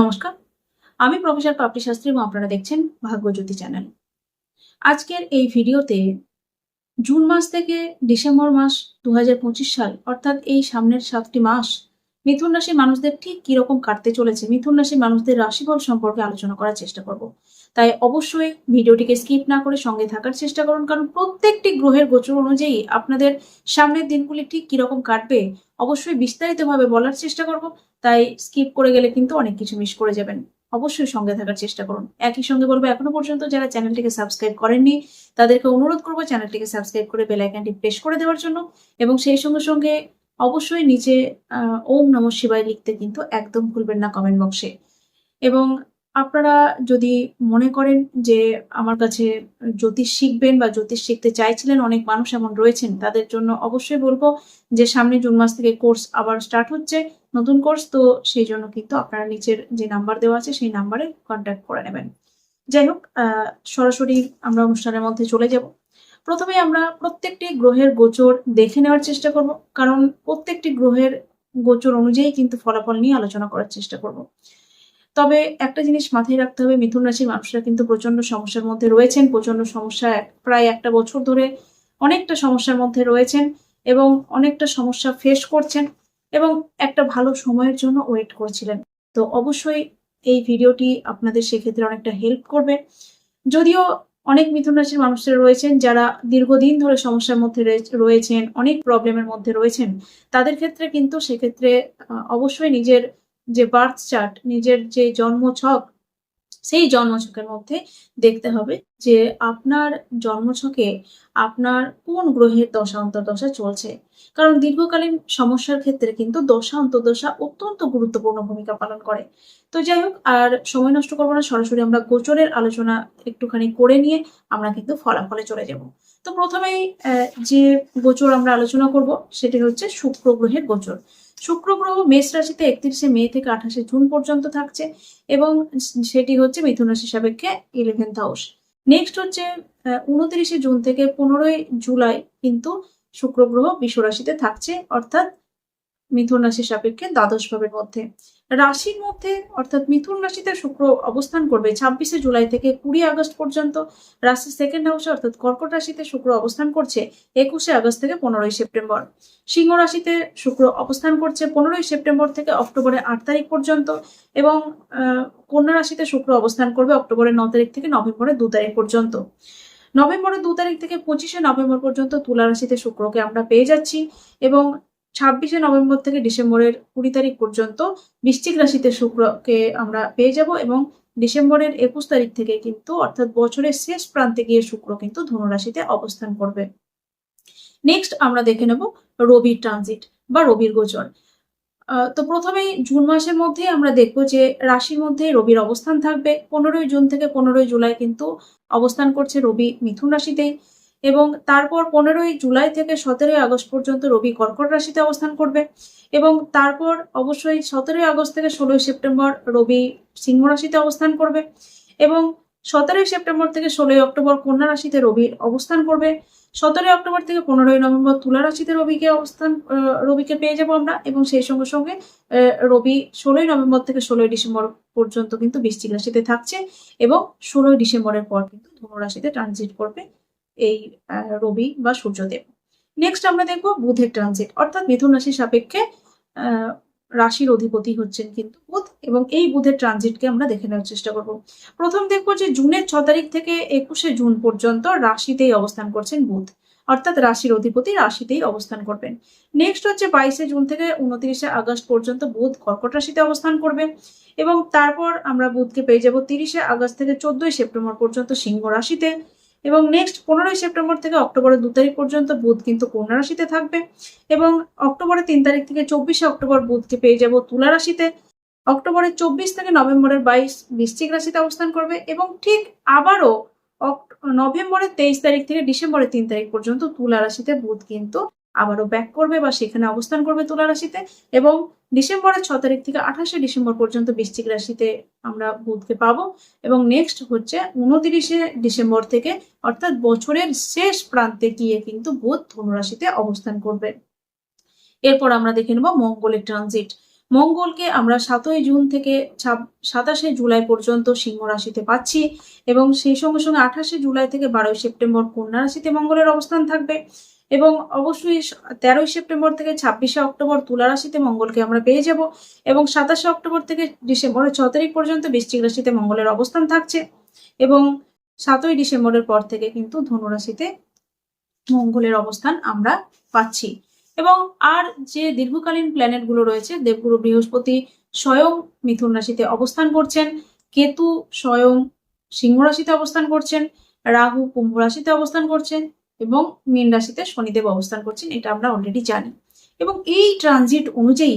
নমস্কার। আমি প্রফেসর পাপড়ি শাস্ত্রী এবং আপনারা দেখছেন ভাগ্যজ্যোতি চ্যানেল। আজকের এই ভিডিওতে জুন মাস থেকে ডিসেম্বর মাস দুহাজার পঁচিশ সাল, অর্থাৎ এই সামনের সাতটি মাস মিথুন রাশির মানুষদের ঠিক কীরকম কাটতে চলেছে? মিথুন রাশির মানুষদের রাশিফল সম্পর্কে আলোচনা করার চেষ্টা করব। তাই অবশ্যই ভিডিওটিকে স্কিপ না করে সঙ্গে থাকার চেষ্টা করুন, কারণ প্রত্যেকটি গ্রহের গোচর অনুযায়ী আপনাদের সামনের দিনগুলি ঠিক কীরকম কাটবে, অবশ্যই বিস্তারিতভাবে বলার চেষ্টা করব। তাই স্কিপ করে গেলে কিন্তু অনেক কিছু মিস করে যাবেন। অবশ্যই সঙ্গে থাকার চেষ্টা করুন। একই সঙ্গে বলব, এখনও পর্যন্ত যারা চ্যানেলটিকে সাবস্ক্রাইব করেননি, তাদেরকে অনুরোধ করব চ্যানেলটিকে সাবস্ক্রাইব করে বেল আইকনটি প্রেস করে দেওয়ার জন্য। এবং সেই সঙ্গে সঙ্গে অবশ্যই নিচে ওম নম শিবায় লিখতে কিন্তু একদম ভুলবেন না কমেন্ট বক্সে এবং আপনারা যদি মনে করেন যে আমার কাছে জ্যোতিষ শিখবেন বা জ্যোতিষ শিখতে চাইছিলেন, অনেক মানুষ এমন রয়েছেন, তাদের জন্য অবশ্যই বলব যে সামনে জুন মাস থেকে কোর্স আবার স্টার্ট হচ্ছে, নতুন কোর্স তো সেই জন্য কিন্তু আপনারা নিচের যে নাম্বার দেওয়া আছে, সেই নাম্বারে কন্ট্যাক্ট করে নেবেন। যাই হোক সরাসরি আমরা অনুষ্ঠানের মধ্যে চলে যাব। প্রথমে আমরা প্রত্যেকটি গ্রহের গোচর দেখে নেওয়ার চেষ্টা করব, কারণ প্রত্যেকটি গ্রহের গোচর অনুযায়ী কিন্তু ফলাফল নিয়ে আলোচনা করার চেষ্টা করব। তবে একটা জিনিস মাথায় রাখতে হবে, মিথুন রাশির মানুষরা কিন্তু প্রচণ্ড সমস্যার মধ্যে রয়েছেন প্রচণ্ড সমস্যা প্রায় একটা বছর ধরে অনেকটা সমস্যার মধ্যে রয়েছেন এবং অনেকটা সমস্যা ফেস করছেন এবং একটা ভালো সময়ের জন্য ওয়েট করছিলেন। তো অবশ্যই এই ভিডিওটি আপনাদের সেক্ষেত্রে অনেকটা হেল্প করবে। যদিও অনেক মিথুন রাশির মানুষরা রয়েছেন যারা দীর্ঘদিন ধরে সমস্যার মধ্যে রয়ে- রয়েছেন, অনেক প্রবলেমের মধ্যে রয়েছেন। তাদের ক্ষেত্রে কিন্তু সেক্ষেত্রে অবশ্যই নিজের যে বার্থ চার্ট নিজের যে জন্মছক সেই জন্মছকের মধ্যে দেখতে হবে যে আপনার জন্মছকে আপনার কোন গ্রহের দশা, অন্তর্দশা চলছে। কারণ দীর্ঘকালীন সমস্যার ক্ষেত্রে কিন্তু দশা, অন্তর্দশা অত্যন্ত গুরুত্বপূর্ণ ভূমিকা পালন করে। তো যাই হোক, আর সময় নষ্ট করব না, সরাসরি আমরা গোচরের আলোচনা একটুখানি করে নিয়ে আমরা কিন্তু ফলাফলে চলে যাব। তো প্রথমেই যে গোচর আমরা আলোচনা করব সেটি হচ্ছে শুক্র গ্রহের গোচর। শুক্র গ্রহ মেষ রাশিতে একত্রিশে মে থেকে আঠাশে জুন পর্যন্ত থাকছে এবং সেটি হচ্ছে মিথুন রাশি সাপেক্ষে ইলেভেন্থ হাউস নেক্সট হচ্ছে উনত্রিশে জুন থেকে পনেরোই জুলাই কিন্তু শুক্র গ্রহ বিশ্ব রাশিতে থাকছে, অর্থাৎ মিথুন রাশির সাপেক্ষে দ্বাদশ ভাবের মধ্যে। রাশির মধ্যে, অর্থাৎ মিথুন রাশিতে শুক্র অবস্থান করবে ছাব্বিশে জুলাই থেকে কুড়ি আগস্ট পর্যন্ত। রাশির সেকেন্ড হাউসে অর্থাৎ কর্কট রাশিতে শুক্র অবস্থান করছে একুশে আগস্ট থেকে পনেরোই সেপ্টেম্বর। সিংহ রাশিতে শুক্র অবস্থান করছে পনেরোই সেপ্টেম্বর থেকে অক্টোবরের আট তারিখ পর্যন্ত এবং কন্যা রাশিতে শুক্র অবস্থান করবে অক্টোবরের ন তারিখ থেকে নভেম্বরের দু তারিখ পর্যন্ত। নভেম্বরের দু তারিখ থেকে পঁচিশে নভেম্বর পর্যন্ত তুলা রাশিতে শুক্রকে আমরা পেয়ে যাচ্ছি এবং ছাব্বিশে নভেম্বর থেকে ডিসেম্বরের কুড়ি তারিখ পর্যন্ত বৃশ্চিক রাশিতে শুক্রকে আমরা পেয়ে যাব এবং ডিসেম্বরের একুশ তারিখ থেকে কিন্তু অর্থাৎ বছরের শেষ প্রান্তে গিয়ে শুক্র কিন্তু ধনুরাশিতে অবস্থান করবে। নেক্সট আমরা দেখে নেব রবির ট্রানজিট বা রবির গোচর। তো প্রথমেই জুন মাসের মধ্যে আমরা দেখব যে রাশির মধ্যে রবির অবস্থান থাকবে। পনেরোই জুন থেকে পনেরোই জুলাই কিন্তু অবস্থান করছে রবি মিথুন রাশিতেই। এবং তারপর পনেরোই জুলাই থেকে সতেরোই আগস্ট পর্যন্ত রবি কর্কট রাশিতে অবস্থান করবে এবং তারপর অবশ্যই সতেরোই আগস্ট থেকে ষোলোই সেপ্টেম্বর রবি সিংহ রাশিতে অবস্থান করবে এবং সতেরোই সেপ্টেম্বর থেকে ষোলোই অক্টোবর কন্যা রাশিতে রবি অবস্থান করবে। সতেরোই অক্টোবর থেকে পনেরোই নভেম্বর তুলা রাশিতে রবিকে অবস্থান রবিকে পেয়ে যাব আমরা এবং সেই সঙ্গে সঙ্গে রবি ষোলোই নভেম্বর থেকে ষোলোই ডিসেম্বর পর্যন্ত কিন্তু বৃশ্চিক রাশিতে থাকছে এবং ষোলোই ডিসেম্বরের পর কিন্তু ধনু রাশিতে ট্রানজিট করবে। এই রবি বা সূর্যদেব। নেক্সট আমরা দেখব বুধের ট্রানজিট অর্থাৎ মিথুন রাশির সাপেক্ষে রাশির অধিপতি হচ্ছেন কিন্তু বুধ, এবং এই বুধের ট্রানজিটকে আমরা দেখে নেওয়ার চেষ্টা করব। প্রথম দেখব যে জুনের ছ তারিখ থেকে একুশে জুন পর্যন্ত রাশিতেই অবস্থান করছেন বুধ, অর্থাৎ রাশির অধিপতি রাশিতেই অবস্থান করবেন। নেক্সট হচ্ছে বাইশে জুন থেকে উনত্রিশে আগস্ট পর্যন্ত বুধ কর্কট রাশিতে অবস্থান করবে এবং তারপর আমরা বুধকে পেয়ে যাব তিরিশে আগস্ট থেকে চোদ্দই সেপ্টেম্বর পর্যন্ত সিংহ রাশিতে। এবং নেক্সট পনেরোই সেপ্টেম্বর থেকে অক্টোবরের দু তারিখ পর্যন্ত বুধ কিন্তু কন্যা রাশিতে থাকবে এবং অক্টোবরের তিন তারিখ থেকে চব্বিশে অক্টোবর বুধকে পেয়ে যাব তুলা রাশিতে। অক্টোবরের চব্বিশ থেকে নভেম্বরের বাইশ বৃশ্চিক রাশিতে অবস্থান করবে এবং ঠিক আবারও নভেম্বরের তেইশ তারিখ থেকে ডিসেম্বরের তিন তারিখ পর্যন্ত তুলা রাশিতে বুধ কিন্তু আবারও ব্যাক করবে বা সেখানে অবস্থান করবে তুলা রাশিতে এবং ডিসেম্বরের ছ তারিখ থেকে আঠাশে ডিসেম্বর পর্যন্ত বৃশ্চিক রাশিতে আমরা বুধকে পাবো এবং নেক্সট হচ্ছে উনতিরিশে ডিসেম্বর থেকে অর্থাৎ বছরের শেষ প্রান্তে গিয়ে কিন্তু বুধ ধনুরাশিতে অবস্থান করবে। এরপর আমরা দেখে নেব মঙ্গলের ট্রানজিট মঙ্গলকে আমরা সাতই জুন থেকে সাতাশে জুলাই পর্যন্ত সিংহ রাশিতে পাচ্ছি এবং সেই সঙ্গে সঙ্গে আঠাশে জুলাই থেকে বারোই সেপ্টেম্বর কন্যা রাশিতে মঙ্গলের অবস্থান থাকবে। এবং অবশ্যই তেরোই সেপ্টেম্বর থেকে ছাব্বিশে অক্টোবর তুলা রাশিতে মঙ্গলকে আমরা পেয়ে যাব এবং সাতাশে অক্টোবর থেকে ডিসেম্বরের ছ তারিখ পর্যন্ত বৃশ্চিক রাশিতে মঙ্গলের অবস্থান থাকছে এবং সাতই ডিসেম্বরের পর থেকে কিন্তু ধনু রাশিতে মঙ্গলের অবস্থান আমরা পাচ্ছি। এবং আর যে দীর্ঘকালীন প্ল্যানেটগুলো রয়েছে, দেবগুরু বৃহস্পতি স্বয়ং মিথুন রাশিতে অবস্থান করছেন, কেতু স্বয়ং সিংহ রাশিতে অবস্থান করছেন, রাহু কুম্ভ রাশিতে অবস্থান করছেন এবং মীন রাশিতে শনিদেব অবস্থান করছেন, এটা আমরা অলরেডি জানি। এবং এই ট্রানজিট অনুযায়ী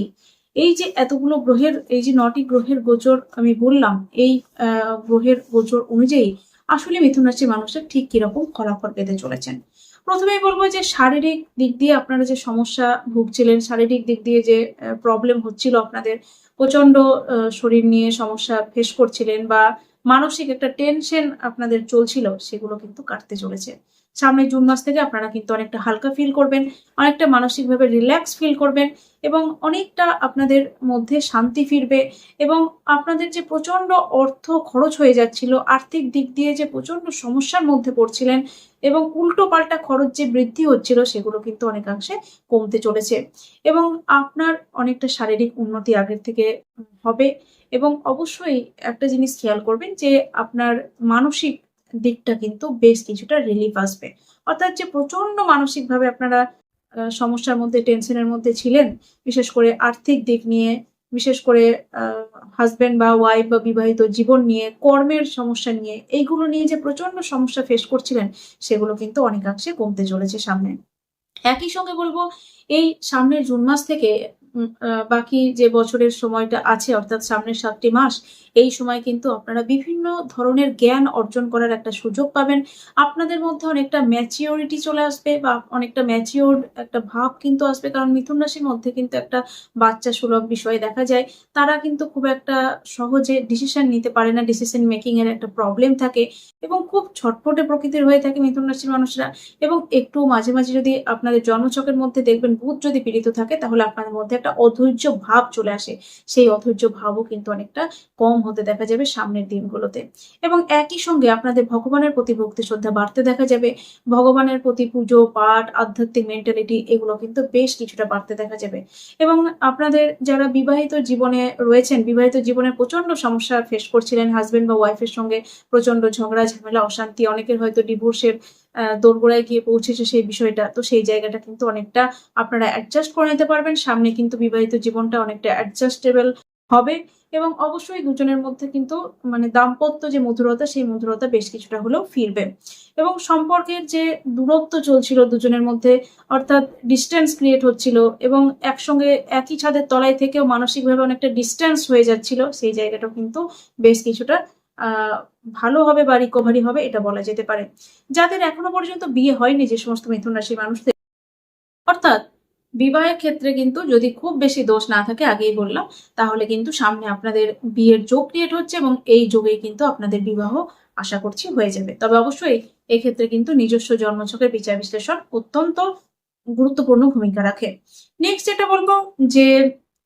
এই যে এতগুলো গ্রহের, এই যে নটি গ্রহের গোচর আমি বললাম, এই গ্রহের গোচর অনুযায়ী আসলে মিথুন রাশির মানুষের ঠিক কীরকম ফলাফল পেতে চলেছেন। প্রথমেই বলব যে শারীরিক দিক দিয়ে আপনারা যে সমস্যা ভুগছিলেন, শারীরিক দিক দিয়ে যে প্রবলেম হচ্ছিল আপনাদের প্রচণ্ড শরীর নিয়ে সমস্যা ফেস করছিলেন বা মানসিক একটা টেনশন আপনাদের চলছিল, সেগুলো কিন্তু কাটতে চলেছে। সামনে জুন মাস থেকে আপনারা কিন্তু অনেকটা হালকা ফিল করবেন, অনেকটা মানসিকভাবে রিল্যাক্স ফিল করবেন এবং অনেকটা আপনাদের মধ্যে শান্তি ফিরবে এবং আপনাদের যে প্রচণ্ড অর্থ খরচ হয়ে যাচ্ছিল, আর্থিক দিক দিয়ে যে প্রচণ্ড সমস্যার মধ্যে পড়ছিলেন এবং উল্টো পাল্টা খরচ যে বৃদ্ধি হচ্ছিল সেগুলো কিন্তু অনেকাংশে কমতে চলেছে এবং আপনার অনেকটা শারীরিক উন্নতি আগের থেকে হবে এবং অবশ্যই একটা জিনিস খেয়াল করবেন যে আপনার মানসিক দিকটা কিন্তু বেশ কিছুটা রিলিফ আসবে। অর্থাৎ যে প্রচণ্ড মানসিকভাবে আপনারা সমস্যার মধ্যে টেনশনের মধ্যে ছিলেন, বিশেষ করে আর্থিক দিক নিয়ে, বিশেষ করে হাজব্যান্ড বা ওয়াইফ বা বিবাহিত জীবন নিয়ে, কর্মের সমস্যা নিয়ে, এইগুলো নিয়ে যে প্রচণ্ড সমস্যা ফেস করছিলেন, সেগুলো কিন্তু অনেকাংশে কমতে চলেছে সামনে। একই সঙ্গে বলব, এই সামনের জুন মাস থেকে বাকি যে বছরের সময়টা আছে, অর্থাৎ সামনের সাতটি মাস, এই সময় কিন্তু আপনারা বিভিন্ন ধরনের জ্ঞান অর্জন করার একটা সুযোগ পাবেন। আপনাদের মধ্যে অনেকটা ম্যাচিওরিটি চলে আসবে বা অনেকটা ম্যাচিওর একটা ভাব কিন্তু আসবে, কারণ মিথুন রাশির মধ্যে কিন্তু একটা বাচ্চা সুলভ বিষয় দেখা যায়। তারা কিন্তু খুব একটা সহজে ডিসিশন নিতে পারে না ডিসিশন মেকিং এর একটা প্রবলেম থাকে এবং খুব ছটফটে প্রকৃতির হয়ে থাকে মিথুন রাশির মানুষরা। এবং একটু মাঝে মাঝে যদি আপনাদের জন্মছকের মধ্যে দেখবেন, বুধ যদি পীড়িত থাকে, তাহলে আপনাদের মধ্যে একটা অধৈর্য ভাব চলে আসে। সেই অধৈর্য ভাবও কিন্তু অনেকটা কম হতে দেখা যাবে সামনের দিনগুলোতে। এবং একই সঙ্গে আপনাদের ভগবানের প্রতি ভক্তি শ্রদ্ধা বাড়তে দেখা যাবে। ভগবানের প্রতি পুজো, পাঠ, আধ্যাত্মিক মেন্টালিটি এগুলো কিন্তু বেশ কিছুটা বাড়তে দেখা যাবে। এবং আপনাদের যারা বিবাহিত জীবনে রয়েছেন, বিবাহিত জীবনে প্রচণ্ড সমস্যা ফেস করছিলেন হাজবেন্ড বা ওয়াইফের সঙ্গে প্রচণ্ড ঝগড়া, ঝামেলা, অশান্তি, অনেকের হয়তো ডিভোর্সের দোরগোড়ায় গিয়ে পৌঁছেছে সেই বিষয়টা। তো সেই জায়গাটা কিন্তু অনেকটা আপনারা অ্যাডজাস্ট করে নিতে পারবেন। সামনে কিন্তু বিবাহিত জীবনটা অনেকটা অ্যাডজাস্টেবল হবে। এবং অবশ্যই দুজনের মধ্যে কিন্তু মানে দাম্পত্য যে মধুরতা, সেই মধুরতা বেশ কিছুটা হলেও ফিরবে। এবং সম্পর্কের যে দূরত্ব চলছিল দুজনের মধ্যে, অর্থাৎ ডিস্টেন্স ক্রিয়েট হচ্ছিল এবং একসঙ্গে একই ছাদের তলায় থেকেও মানসিকভাবে অনেকটা ডিস্টেন্স হয়ে যাচ্ছিল, সেই জায়গাটাও কিন্তু বেশ কিছুটা ভালো হবে বা রিকভারি হবে, এটা বলা যেতে পারে। যাদের এখনও পর্যন্ত বিয়ে হয়নি যে সমস্ত মিথুন রাশির মানুষদের, অর্থাৎ বিবাহের ক্ষেত্রে কিন্তু যদি খুব বেশি দোষ না থাকে, আগেই বললাম, তাহলে কিন্তু সামনে আপনাদের বিয়ের যোগ ক্রিয়েট হচ্ছে এবং এই যোগেই কিন্তু আপনাদের বিবাহ আশা করছি হয়ে যাবে। তবে অবশ্যই এক্ষেত্রে কিন্তু নিজস্ব জন্মছকের বিচার বিশ্লেষণ অত্যন্ত গুরুত্বপূর্ণ ভূমিকা রাখে। নেক্সট যেটা বলব যে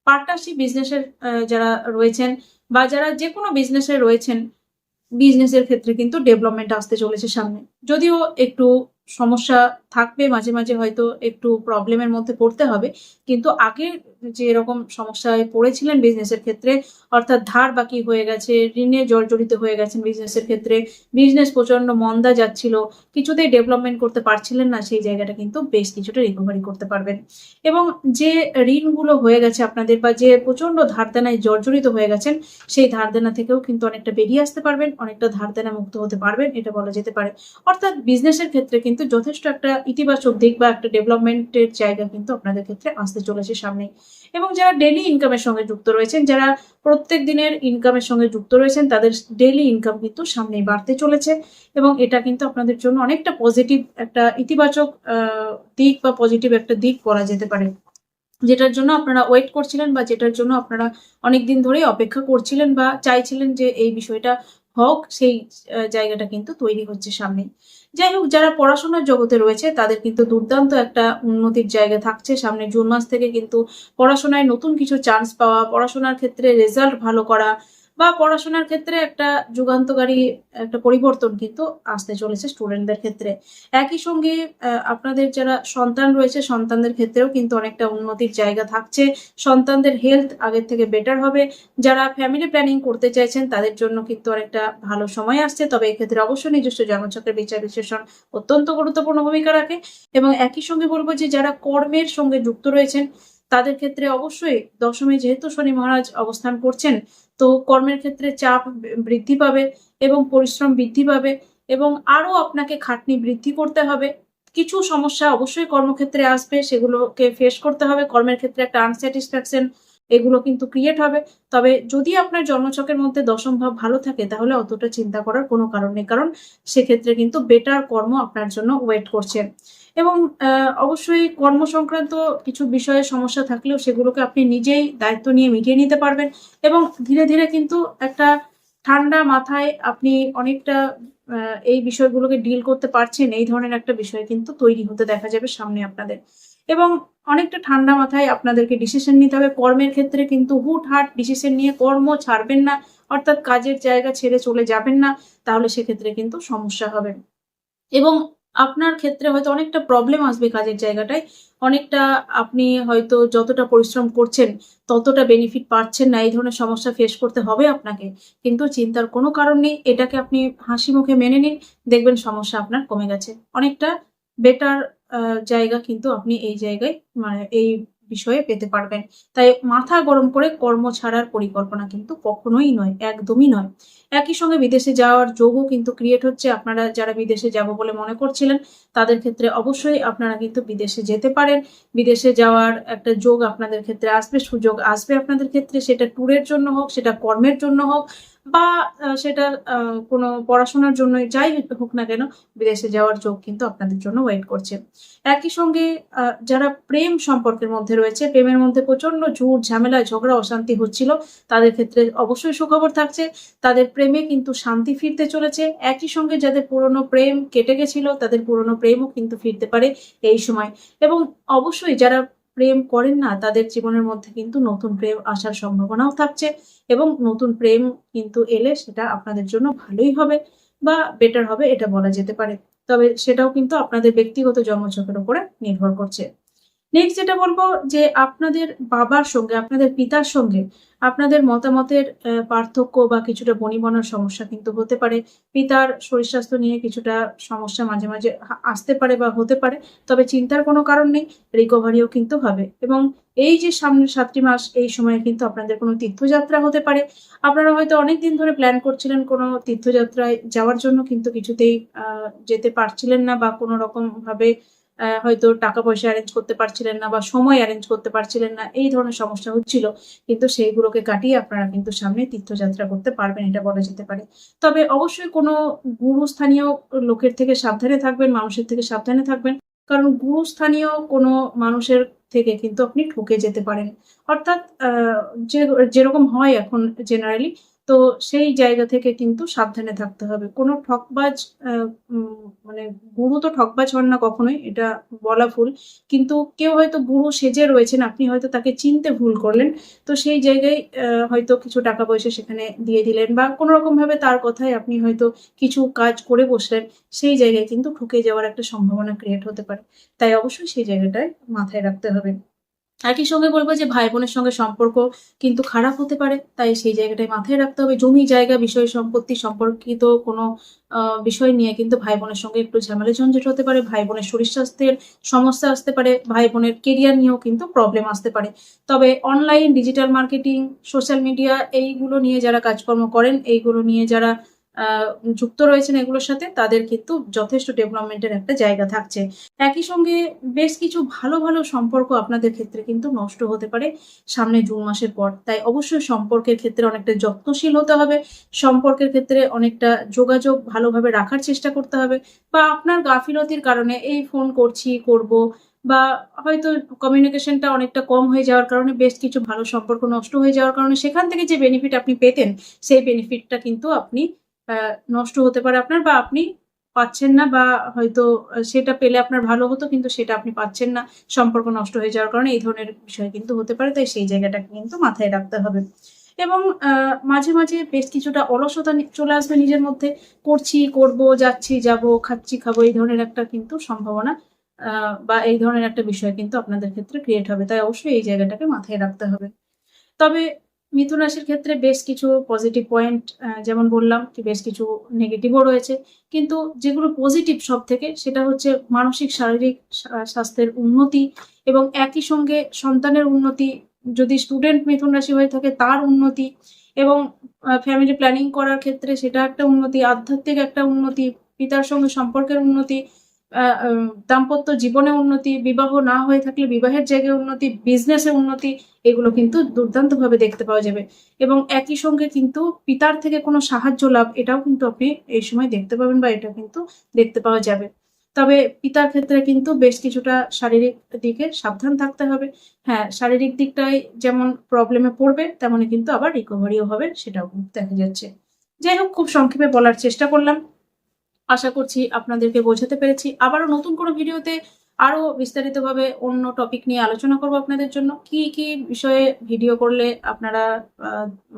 পার্টনারশিপ বিজনেসের যারা রয়েছেন বা যারা যে কোনো বিজনেসে রয়েছেন বিজনেসের ক্ষেত্রে কিন্তু ডেভেলপমেন্ট আসতে চলেছে সামনে। যদিও একটু সমস্যা থাকবে, মাঝে মাঝে হয়তো একটু প্রবলেমের মধ্যে পড়তে হবে। কিন্তু আগে যে এরকম সমস্যায় পড়েছিলেন বিজনেসের ক্ষেত্রে, অর্থাৎ ধার বাকি হয়ে গেছে, ঋণে জর্জরিত হয়ে গেছেন বিজনেসের ক্ষেত্রে বিজনেস প্রচণ্ড মন্দা যাচ্ছিল, কিছুতেই ডেভেলপমেন্ট করতে পারছিলেন না, সেই জায়গাটা কিন্তু বেশ কিছুটা রিকভারি করতে পারবেন। এবং যে ঋণগুলো হয়ে গেছে আপনাদের বা যে প্রচণ্ড ধার দেনায় জর্জরিত হয়ে গেছেন, সেই ধার দেনা থেকেও কিন্তু অনেকটা বেরিয়ে আসতে পারবেন, অনেকটা ধার দেনা মুক্ত হতে পারবেন, এটা বলা যেতে পারে। অর্থাৎ বিজনেসের ক্ষেত্রে কিন্তু যথেষ্ট একটা ইতিবাচক দিক বা একটা ডেভেলপমেন্টের জায়গা কিন্তু আপনাদের ক্ষেত্রে আসতে চলেছে সামনে এবং যারা ডেলি ইনকামের সঙ্গে যুক্ত রয়েছেন, যারা প্রত্যেক দিনের ইনকামের সঙ্গে যুক্ত রয়েছেন, তাদের ডেলি ইনকাম কিন্তু সামনেই বাড়তে চলেছে। এবং এটা কিন্তু আপনাদের জন্য অনেকটা পজিটিভ একটা ইতিবাচক দিক বা পজিটিভ একটা দিক বলা যেতে পারে। যেটার জন্য আপনারা ওয়েট করছিলেন বা যেটার জন্য আপনারা অনেক দিন ধরেই অপেক্ষা করছিলেন বা চাইছিলেন যে এই বিষয়টা হোক, সেই জায়গাটা কিন্তু তৈরি হচ্ছে সামনে যাই হোক, যারা পড়াশোনার জগতে রয়েছে, তাদের কিন্তু দুর্দান্ত একটা উন্নতির জায়গা থাকছে। সামনে জুন মাস থেকে কিন্তু পড়াশোনায় নতুন কিছু চান্স পাওয়া, পড়াশোনার ক্ষেত্রে রেজাল্ট ভালো করা বা পড়াশোনার ক্ষেত্রে একটা যুগান্তকারী একটা পরিবর্তন কিন্তু আসতে চলেছে স্টুডেন্টদের ক্ষেত্রে। একই সঙ্গে আপনাদের যারা সন্তান রয়েছে, সন্তানদের ক্ষেত্রেও কিন্তু অনেকটা উন্নতির জায়গা থাকছে। সন্তানদের হেলথ আগের থেকে বেটার হবে। যারা ফ্যামিলি প্ল্যানিং করতে চাইছেন, তাদের জন্য কিন্তু অনেকটা ভালো সময় আসছে। তবে এক্ষেত্রে অবশ্যই নিজস্ব জন্মচক্রের বিচার বিশ্লেষণ অত্যন্ত গুরুত্বপূর্ণ ভূমিকা রাখে। এবং একই সঙ্গে বলব যে, যারা কর্মের সঙ্গে যুক্ত রয়েছেন, তাদের ক্ষেত্রে অবশ্যই দশমে যেহেতু শনি মহারাজ অবস্থান করছেন তো কর্মের ক্ষেত্রে চাপ বৃদ্ধি পাবে এবং পরিশ্রম বৃদ্ধি পাবে এবং আরও আপনাকে খাটনি বৃদ্ধি করতে হবে। কিছু সমস্যা অবশ্যই কর্মক্ষেত্রে আসবে, সেগুলোকে ফেস করতে হবে। কর্মের ক্ষেত্রে একটা আনস্যাটিসফ্যাকশন এগুলো কিন্তু ক্রিয়েট হবে। তবে যদি আপনার জন্মছকের মধ্যে দশম ভাব ভালো থাকে, তাহলে অতটা চিন্তা করার কোনো কারণ নেই। কারণ সেক্ষেত্রে কিন্তু বেটার কর্ম আপনার জন্য ওয়েট করছে। এবং অবশ্যই কর্ম সংক্রান্ত কিছু বিষয়ে সমস্যা থাকলেও সেগুলোকে আপনি নিজেই দায়িত্ব নিয়ে মিটিয়ে নিতে পারবেন এবং ধীরে ধীরে কিন্তু একটা ঠান্ডা মাথায় আপনি অনেকটা এই বিষয়গুলোকে ডিল করতে পারছেন, এই ধরনের একটা বিষয় কিন্তু তৈরি হতে দেখা যাবে সামনে আপনাদের। এবং অনেকটা ঠান্ডা মাথায় আপনাদেরকে ডিসিশন নিতে হবে। কর্মের ক্ষেত্রে কিন্তু হুটহাট ডিসিশন নিয়ে কর্ম ছাড়বেন না, অর্থাৎ কাজের জায়গা ছেড়ে চলে যাবেন না, তাহলে সেক্ষেত্রে কিন্তু সমস্যা হবে। এবং আপনার ক্ষেত্রে হয়তো অনেকটা প্রবলেম আসবে কাজের জায়গাটায়। অনেকটা আপনি হয়তো যতটা পরিশ্রম করছেন, ততটা বেনিফিট পাচ্ছেন না, এই ধরনের সমস্যা ফেস করতে হবে আপনাকে। কিন্তু চিন্তার কোনো কারণ নেই, এটাকে আপনি হাসি মুখে মেনে নিন, দেখবেন সমস্যা আপনার কমে গেছে। অনেকটা বেটার জায়গা কিন্তু আপনি এই জায়গায় মানে এই বিষয়ে পেতে পারবেন। তাই মাথা গরম করে কর্ম ছাড়ার পরিকল্পনা কিন্তু কখনোই নয়, একদমই নয়। একই সঙ্গে বিদেশে যাওয়ার যোগও কিন্তু ক্রিয়েট হচ্ছে। আপনারা যারা বিদেশে যাব বলে মনে করছিলেন, তাদের ক্ষেত্রে অবশ্যই আপনারা কিন্তু বিদেশে যেতে পারেন। বিদেশে যাওয়ার একটা যোগ আপনাদের ক্ষেত্রে আসবে, সুযোগ আসবে আপনাদের ক্ষেত্রে। সেটা ট্যুরের জন্য হোক, সেটা কর্মের জন্য হোক বা সেটা কোনো পড়াশোনার জন্য যাই হোক না কেন, বিদেশে যাওয়ার যোগ কিন্তু আপনাদের জন্য ওয়েট করছে। একই সঙ্গে যারা প্রেম সম্পর্কের মধ্যে রয়েছে, প্রেমের মধ্যে প্রচণ্ড ঝুট ঝামেলা, ঝগড়া, অশান্তি হচ্ছিল, তাদের ক্ষেত্রে অবশ্যই সুখবর থাকছে। তাদের প্রেমে কিন্তু শান্তি ফিরতে চলেছে। একই সঙ্গে যাদের পুরনো প্রেম কেটে গেছিল, তাদের পুরনো প্রেমও কিন্তু ফিরতে পারে এই সময়। এবং অবশ্যই যারা প্রেম করেন না, তাদের জীবনের মধ্যে কিন্তু নতুন প্রেম আসার সম্ভাবনাও থাকছে এবং নতুন প্রেম কিন্তু এলে সেটা আপনাদের জন্য ভালোই হবে বা বেটার হবে, এটা বলা যেতে পারে। তবে সেটাও কিন্তু আপনাদের ব্যক্তিগত জন্মচকের উপরে নির্ভর করছে। নেক্সট যেটা বলব যে আপনাদের বাবার সঙ্গে, আপনাদের পিতার সঙ্গে আপনাদের মতামতের পার্থক্য বা কিছুটা বনিবনার সমস্যা কিন্তু হতে পারে। পিতার শরীর স্বাস্থ্য নিয়ে কিছুটা সমস্যা মাঝে মাঝে আসতে পারে বা হতে পারে, তবে চিন্তার কোনো কারণ নেই রিকভারিও কিন্তু হবে। এবং এই যে সামনের সাতটি মাস, এই সময়ে কিন্তু আপনাদের কোনো তীর্থযাত্রা হতে পারে। আপনারা হয়তো অনেক দিন ধরে প্ল্যান করছিলেন কোনো তীর্থযাত্রায় যাওয়ার জন্য, কিন্তু কিছুতেই যেতে পারছিলেন না বা কোনো রকম ভাবে হয়তো টাকা পয়সা অ্যারেঞ্জ করতে পারছিলেন না বা সময় অ্যারেঞ্জ করতে পারছিলেন না, এই ধরনের সমস্যা হচ্ছিল। কিন্তু সেইগুলোকে কাটিয়ে আপনারা কিন্তু সামনে তীর্থযাত্রা করতে পারবেন, এটা বলা যেতে পারে। তবে অবশ্যই কোনো গুরুস্থানীয় লোকের থেকে সাবধানে থাকবেন, মানুষের থেকে সাবধানে থাকবেন। কারণ গুরুস্থানীয় কোনো মানুষের থেকে কিন্তু আপনি ঠকে যেতে পারেন। অর্থাৎ যে, যেরকম হয় এখন জেনারেলি তো সেই জায়গা থেকে কিন্তু সাবধানে থাকতে হবে। কোনো ঠকবাজ মানে গুরু তো ঠকবাজ হন না কখনোই, এটা বলা ভুল। কিন্তু কেউ হয়তো গুরু সেজে রয়েছেন, আপনি হয়তো তাকে চিনতে ভুল করলেন, তো সেই জায়গায় হয়তো কিছু টাকা পয়সা সেখানে দিয়ে দিলেন বা কোনো রকম ভাবে তার কথায় আপনি হয়তো কিছু কাজ করে বসলেন, সেই জায়গায় কিন্তু ঠকে যাওয়ার একটা সম্ভাবনা ক্রিয়েট হতে পারে। তাই অবশ্যই সেই জায়গাটায় মাথায় রাখতে হবে। একই সঙ্গে বলব যে ভাই বোনের সঙ্গে সম্পর্ক কিন্তু খারাপ হতে পারে, তাই সেই জায়গাটায় মাথায় রাখতে হবে। জমি, জায়গা, বিষয় সম্পত্তি, সম্পর্কিত কোনো বিষয় নিয়ে কিন্তু ভাই বোনের সঙ্গে একটু ঝামেলা ঝঞ্ঝট হতে পারে, ভাই বোনের শরীর স্বাস্থ্যের সমস্যা আসতে পারে, ভাই বোনের কেরিয়ার নিয়েও কিন্তু প্রবলেম আসতে পারে। তবে online digital marketing social media এইগুলো নিয়ে যারা কাজকর্ম করেন, এইগুলো নিয়ে যারা যুক্ত রয়েছেন এগুলোর সাথে, তাদের কিন্তু যথেষ্ট ডেভেলপমেন্টের একটা জায়গা থাকছে। একই সঙ্গে বেশ কিছু ভালো ভালো সম্পর্ক আপনাদের ক্ষেত্রে কিন্তু নষ্ট হতে পারে সামনে জুন মাসের পর। তাই অবশ্যই সম্পর্কের ক্ষেত্রে অনেকটা যত্নশীল হতে হবে, সম্পর্কের ক্ষেত্রে অনেকটা যোগাযোগ ভালোভাবে রাখার চেষ্টা করতে হবে বা আপনার গাফিলতির কারণে এই ফোন করছি, করব বা হয়তো কমিউনিকেশনটা অনেকটা কম হয়ে যাওয়ার কারণে বেশ কিছু ভালো সম্পর্ক নষ্ট হয়ে যাওয়ার কারণে সেখান থেকে যে বেনিফিট আপনি পেতেন, সেই বেনিফিটটা কিন্তু আপনি নষ্ট হতে পারে আপনার বা আপনি পাচ্ছেন না বা হয়তো সেটা পেলে আপনার ভালো হতো, কিন্তু সেটা আপনি পাচ্ছেন না। সম্পর্ক নষ্ট হয়ে যাওয়ার কারণে এই ধরনের বিষয় কিন্তু হতে পারে, তাই সেই জায়গাটাকে কিন্তু মাথায় রাখতে হবে। এবং মাঝে মাঝে বেশ কিছুটা অলসতা চলে আসবে নিজের মধ্যে। করছি, করব, যাচ্ছি, যাব, খাচ্ছি, খাব, এই ধরনের একটা কিন্তু সম্ভাবনা বা এই ধরনের একটা বিষয় কিন্তু আপনাদের ক্ষেত্রে ক্রিয়েট হবে। তাই অবশ্যই এই জায়গাটাকে মাথায় রাখতে হবে। তবে মিথুন রাশির ক্ষেত্রে বেশ কিছু পজিটিভ পয়েন্ট যেমন বললাম বেশ কিছু নেগেটিভও রয়েছে। কিন্তু যেগুলো পজিটিভ সব থেকে সেটা হচ্ছে মানসিক, শারীরিক স্বাস্থ্যের উন্নতি এবং একই সঙ্গে সন্তানের উন্নতি। যদি স্টুডেন্ট মিথুন রাশি হয়ে থাকে, তার উন্নতি এবং ফ্যামিলি প্ল্যানিং করার ক্ষেত্রে সেটা একটা উন্নতি, আধ্যাত্মিক একটা উন্নতি, পিতার সঙ্গে সম্পর্কের উন্নতি দাম্পত্য জীবনে উন্নতি, বিবাহ না হয়ে থাকলে বিবাহের জায়গায় উন্নতি বিজনেসে উন্নতি, এগুলো কিন্তু দুর্দান্তভাবে দেখতে পাওয়া যাবে। এবং একই সঙ্গে কিন্তু পিতার থেকে কোনো সাহায্য লাভ, এটাও কিন্তু আপনি এই সময় দেখতে পাবেন বা এটা কিন্তু দেখতে পাওয়া যাবে। তবে পিতার ক্ষেত্রে কিন্তু বেশ কিছুটা শারীরিক দিকে সাবধান থাকতে হবে। হ্যাঁ শারীরিক দিকটাই যেমন প্রবলেমে পড়বে তেমনই কিন্তু আবার রিকভারিও হবে, সেটাও দেখা যাচ্ছে। যাই হোক, খুব সংক্ষেপে বলার চেষ্টা করলাম। আশা করছি আপনাদেরকে বোঝাতে পেরেছি। আবারও নতুন কোনো ভিডিওতে আরও বিস্তারিতভাবে অন্য টপিক নিয়ে আলোচনা করব আপনাদের জন্য। কি কি বিষয়ে ভিডিও করলে আপনারা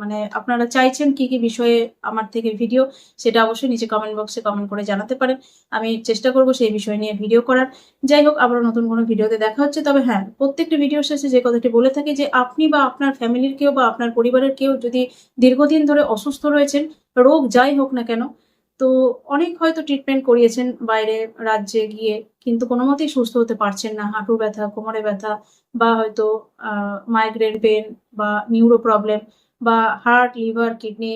মানে আপনারা চাইছেন, কি কি বিষয়ে আমার থেকে ভিডিও সেটা অবশ্যই নিচে কমেন্ট বক্সে কমেন্ট করে জানাতে পারেন। আমি চেষ্টা করব সেই বিষয় নিয়ে ভিডিও করার। যাই হোক, আবারও নতুন কোনো ভিডিওতে দেখা হচ্ছে। তবে হ্যাঁ প্রত্যেকটা ভিডিও শেষে যে কথাটি বলে থাকি যে, আপনি বা আপনার ফ্যামিলির কেউ বা আপনার পরিবারের কেউ যদি দীর্ঘদিন ধরে অসুস্থ রয়েছেন, রোগ যাই হোক না কেন তো অনেক হয়তো ট্রিটমেন্ট করিয়েছেন বাইরে রাজ্যে গিয়ে, কিন্তু কোনো মতেই সুস্থ হতে পারছেন না, হাঁটু ব্যথা, কোমরে ব্যথা, বা হয়তো মাইগ্রেন পেন বা নিউরো প্রবলেম বা heart liver kidney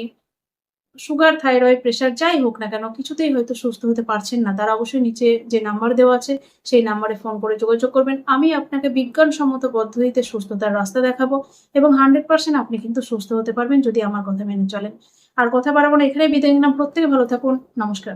sugar thyroid pressure যাই হোক না কেন, কিছুতেই হয়তো সুস্থ হতে পারছেন না। তারা অবশ্যই নিচে যে নাম্বার দেওয়া আছে, সেই নাম্বারে ফোন করে যোগাযোগ করবেন। আমি আপনাকে বিজ্ঞানসম্মত পদ্ধতিতে সুস্থতার রাস্তা দেখাবো এবং হান্ড্রেড পার্সেন্ট আপনি কিন্তু সুস্থ হতে পারবেন যদি আমার কথা মেনে চলেন। আর কথা বাড়াবো না এখানে বিদায় নিলাম। প্রত্যেকে ভালো থাকুন। নমস্কার।